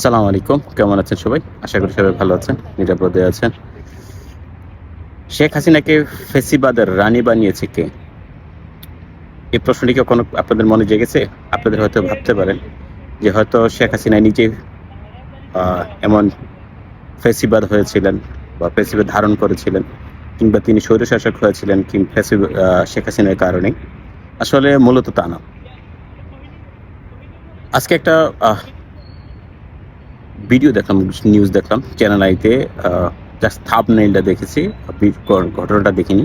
সালাম আলাইকুম। কেমন আছেন সবাই? আশা করি সবাই ভালো আছেন, নিরাপদে আছেন। শেখ হাসিনাকে ফেসিবাদের রানী বানিয়েছে কে? এই প্রশ্নটি কোনো আপনাদের মনে জেগেছে? আপনাদের হয়তো ভাবতে পারেন যে হয়তো শেখ হাসিনা নিজে এমন ফেসিবাদ হয়েছিলেন বা ফেসিবাদ ধারণ করেছিলেন কিংবা তিনি স্বৈরশাসক হয়েছিলেন কিংবা ফেসিবাদ শেখ হাসিনার কারণে। আসলে মূলত তা না। আজকে একটা ভিডিও দেখলাম নিউজ দেখলাম চ্যানেল আইতে জাস্ট থাপ নেইলটা দেখেছি ঘটনাটা দেখিনি।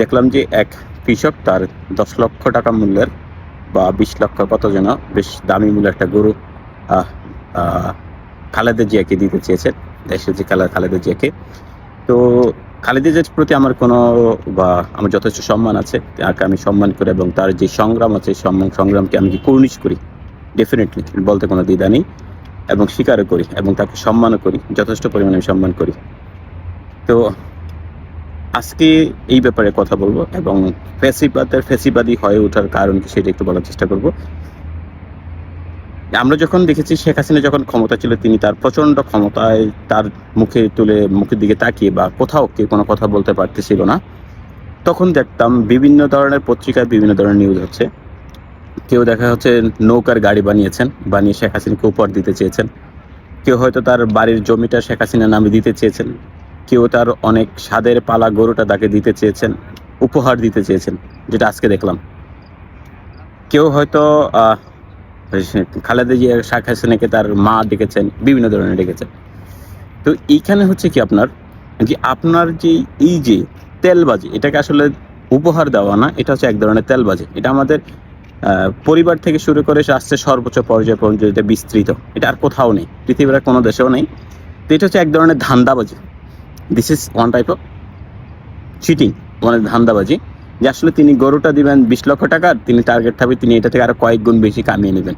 দেখলাম যে এক কৃষক তার দশ লক্ষ টাকা মূল্যের বা বিশ লক্ষ কত যেন বেশ দামি মূল্যের একটা গরু খালেদা জিয়াকে দিতে চেয়েছেন দেশের যে খালা খালেদা জিয়াকে। তো খালেদা জিয়ার প্রতি আমার কোনো বা আমার যথেষ্ট সম্মান আছে, তাকে আমি সম্মান করি এবং তার যে সংগ্রাম আছে, সম্মান সংগ্রামকে আমি কর্নিশ করি ডেফিনেটলি বলতে কোনো দ্বিধা নেই। এবং স্বীকারও করি এবং তাকে সম্মানও করি, যথেষ্ট পরিমাণে আমি সম্মান করি। তো আজকে এই ব্যাপারে কথা বলব এবং ফেসিবাদের ফেসিবাদী হয়ে ওঠার কারণ কি সেটা একটু বলার চেষ্টা করব। আমরা যখন দেখেছি শেখ হাসিনা যখন ক্ষমতা ছিল, তিনি তার প্রচণ্ড ক্ষমতায় তার মুখে তুলে মুখের দিকে তাকিয়ে বা কোথাও কেউ কোনো কথা বলতে পারতেছিল না, তখন দেখতাম বিভিন্ন ধরনের পত্রিকায় বিভিন্ন ধরনের নিউজ হচ্ছে কেউ দেখা হচ্ছে নৌকার গাড়ি বানিয়েছেন, বানিয়ে শেখ হাসিনাকে উপহার দিতে চেয়েছেন। কেউ হয়তো তার বাড়ির জমিটা শেখ হাসিনার নামে দিতে চেয়েছেন। কেউ তার অনেক স্বাদের পালা গরুটা তাকে দিতে চেয়েছেন, উপহার দিতে চেয়েছেন, যেটা আজকে দেখলাম। কেউ হয়তো খালেদা জিয়া, শেখ হাসিনাকে তার মা ডেকেছেন, বিভিন্ন ধরনের ডেকেছেন। তো এইখানে হচ্ছে কি আপনার, যে আপনার যে এই যে তেলবাজি, এটাকে আসলে উপহার দেওয়া না, এটা হচ্ছে এক ধরনের তেলবাজি। এটা আমাদের পরিবার থেকে শুরু করে আসছে সর্বোচ্চ পর্যায়ে পর্যন্ত বিস্তৃত। এটা আর কোথাও নেই। পৃথিবীর কোনো দেশেও নেই। তো এটা হচ্ছে এক ধরনের ধান্দাবাজি। This is one type of cheating মানে ধান্দাবাজি। যে আসলে তিনি গরুটা দিবেন বিশ লক্ষ টাকা, তিনি টার্গেট থাকবে, তিনি এটা থেকে আরও কয়েক গুণ বেশি কামিয়ে নেবেন।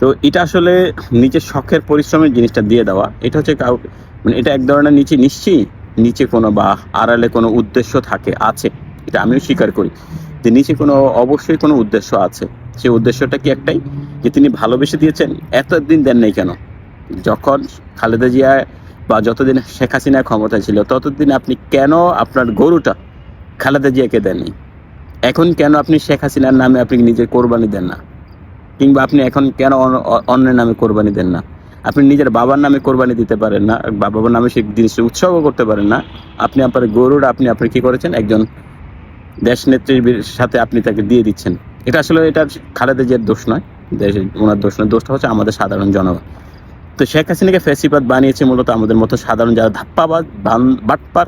তো এটা আসলে নিজের শখের পরিশ্রমের জিনিসটা দিয়ে দেওয়া। এটা হচ্ছে কাউ মানে এটা এক ধরনের নিচে নিশ্চয়ই নিচে কোনো বা আড়ালে কোনো উদ্দেশ্য থাকে, আছে। এটা আমিও স্বীকার করি। যে নিচে কোনো, অবশ্যই কোনো উদ্দেশ্য আছে। সেই উদ্দেশ্যটা কি একটাই? যে তিনি ভালোবেসে দিয়েছেন, এতদিন দেন নাই কেন? যখন খালেদা জিয়া বা যতদিন শেখ হাসিনা ক্ষমতায় ছিল, ততদিন আপনি কেন আপনার গরুটা খালেদা জিয়াকে দেননি? এখন কেন আপনি শেখ হাসিনার নামে আপনি নিজের কোরবানি দেন না? কিংবা আপনি এখন কেন অন্যের নামে কোরবানি দেন না? আপনি নিজের বাবার নামে কোরবানি দিতে পারেন না, বাবার নামে সেই জিনিসটা উৎসর্গ করতে পারেন না। আপনি আপনার গরুর, আপনি আপনি কি করেছেন? একজন দেশ নেত্রীর সাথে আপনি তাকে দিয়ে দিচ্ছেন। এটা আসলে এটা খালেদা জিয়ার দোষ নয়। দেশের ওনার দোষ নয়। দোষটা হচ্ছে আমাদের সাধারণ জনগণ। তো শেখ হাসিনাকে ফেসিবাদ বানিয়েছে মূলত আমাদের মতো সাধারণ যারা ধাপ্পাবাজ বাটপার,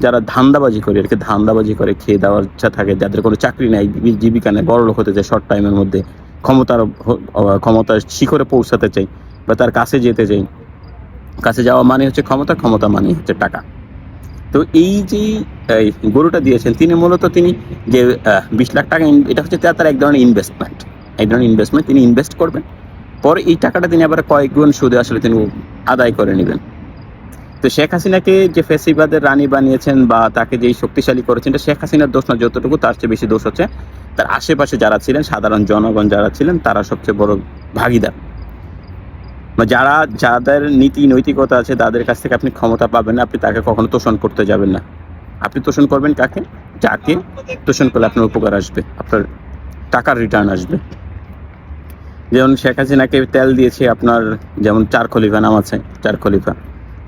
যারা ধান্দাবাজি করে এটাকে ধান্দাবাজি করে খেয়ে দেওয়ার ইচ্ছা থাকে, যাদের কোনো চাকরি নেই জীবিকা নেই, বড় লোক হতে চায় শর্ট টাইমের মধ্যে, ক্ষমতার ক্ষমতার শিখরে পৌঁছাতে চাই বা তার কাছে যেতে চাই। কাছে যাওয়া মানে হচ্ছে ক্ষমতা ক্ষমতা মানে হচ্ছে টাকা। তো এই যে গরুটা দিয়েছেন, তিনি মূলত তিনি যে বিশ লাখ টাকা এটা হচ্ছে তার এক ধরনের ইনভেস্টমেন্ট এক ধরনের ইনভেস্টমেন্ট তিনি ইনভেস্ট করবেন। পরে এই টাকাটা তিনি আবার কয়েক গুণ সুদে আসলে তিনি আদায় করে নেবেন। তো শেখ হাসিনাকে যে ফেসিবাদের রানী বানিয়েছেন বা তাকে যেই শক্তিশালী করেছেন, এটা শেখ হাসিনার দোষ না, যতটুকু তার চেয়ে বেশি দোষ হচ্ছে, তার আশেপাশে যারা ছিলেন, সাধারণ জনগণ যারা ছিলেন, তারা সবচেয়ে বড় ভাগিদার। বা যারা, যাদের নীতি, নৈতিকতা আছে, তাদের কাছ থেকে আপনি ক্ষমতা পাবেন আপনি তাকে কখনো তোষণ করতে যাবেন না। আপনি তোষণ করবেন কাকে? যাকে তোষণ করলে আপনার উপকার আসবে, আপনার টাকার রিটার্ন আসবে। যেমন শেখ হাসিনাকে তেল দিয়েছে আপনার, যেমন চার খলিফা নাম আছে, চার খলিফা।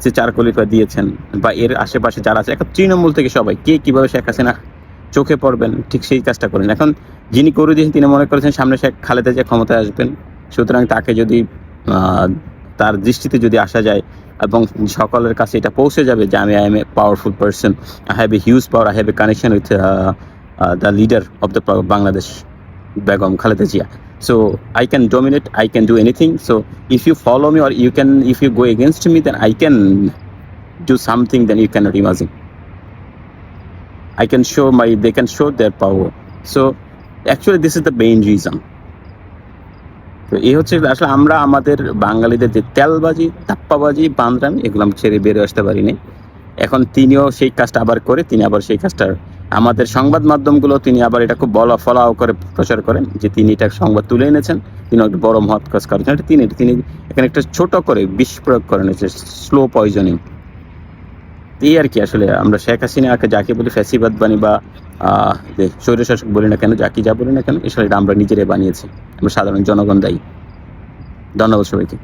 সে চার খলিফা দিয়েছেন, বা এর আশেপাশে যারা আছে, এখন তৃণমূল থেকে সবাই, কে কীভাবে শেখ হাসিনা চোখে পড়বেন, ঠিক সেই কাজটা করেন। এখন যিনি করে দিয়েছেন, তিনি মনে করেছেন সামনে শেখ খালেদা যে ক্ষমতায় আসবেন, সুতরাং তাকে যদি তার দৃষ্টিতে যদি আসা যায় এবং সকলের কাছে এটা পৌঁছে যাবে যে আমি I am a powerful person I have a huge power I have a connection with the leader of the Bangladesh Begum Khaleda Zia. So I can dominate, I can do anything. So if you follow me or you can, if you go against me, then I can do something that you cannot imagine. I can show my, they can show their power. So actually this is the main reason. তো এই হচ্ছে আসলে আমরা আমাদের বাঙালিদের যে তেলবাজি, তাপ্পাবাজি বান্দরামি এগুলো ছেড়ে বেরো আসতে পারিনি। এখন তিনিও সেই কাজটা আবার করে, তিনি আবার সেই কাজটা আমাদের সংবাদ মাধ্যমগুলো তিনি আবার এটা খুব বলা, ফলাও করে, প্রচার করেন যে তিনি এটা সংবাদ তুলে এনেছেন, তিনি একটা বড় মহৎ কাজ করেছেন। এটা তিনি তিনি এখানে একটা ছোট করে বিষ প্রয়োগ করেন স্লো পয়জনিং। এই আর কি আসলে আমরা শেখ হাসিনাকে যাকে বলি ফ্যাসিবাদ বানি বা যে স্বৈরশাসক বলি না কেন যাকে যা বলি না কেন এসব আমরা নিজেরাই বানিয়েছি। আমরা সাধারণ জনগণ দায়ী। ধন্যবাদ সবাইকে।